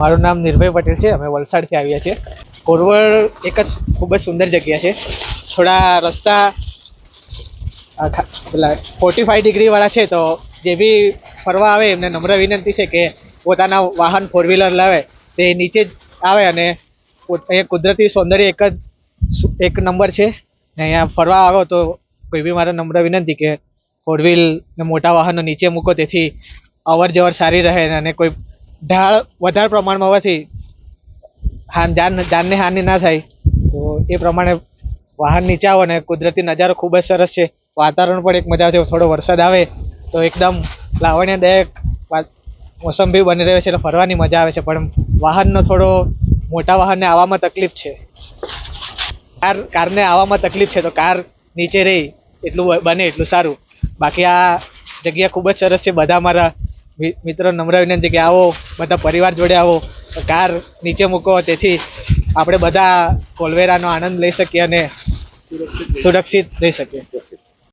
મારું નામ નિર્ભય પટેલ છે. અમે વલસાડથી આવ્યા છીએ. કોરવડ એક જ ખૂબ જ સુંદર જગ્યા છે. થોડા રસ્તા પેલા ફોર્ટી ફાઈવ ડિગ્રીવાળા છે તો જે બી ફરવા આવે એમને નમ્ર વિનંતી છે કે પોતાના વાહન ફોર વ્હીલર લાવે, તે નીચે જ આવે અને અહીંયા કુદરતી સૌંદર્ય એક જ એક નંબર છે. અહીંયા ફરવા આવો તો કોઈ બી મારા નમ્ર વિનંતી કે ફોર વ્હીલ ને મોટા વાહનો નીચે મૂકો, તેથી અવર જવર સારી રહે અને કોઈ ઢાળ વધારે પ્રમાણમાં હોવાથી હાન જાન જાનને હાનિ ના થાય. તો એ પ્રમાણે વાહન નીચે આવો ને કુદરતી નજારો ખૂબ જ સરસ છે. વાતાવરણ પણ એક મજા છે. થોડો વરસાદ આવે તો એકદમ લાવણ્યદાયક મોસંબી બની રહ્યો છે એટલે ફરવાની મજા આવે છે. પણ વાહનનો થોડો મોટા વાહનને આવવામાં તકલીફ છે. કાર કારને આવવામાં તકલીફ છે તો કાર નીચે રહી એટલું બને એટલું સારું. બાકી આ જગ્યા ખૂબ જ સરસ છે. બધા મારા મિત્રો નમ્ર વિનંતી કે આવો, બધા પરિવાર જોડે આવો, કાર નીચે મૂકો, તેથી આપણે બધા કોલવેરાનો આનંદ લઈ શકીએ અને સુરક્ષિત રહી શકીએ.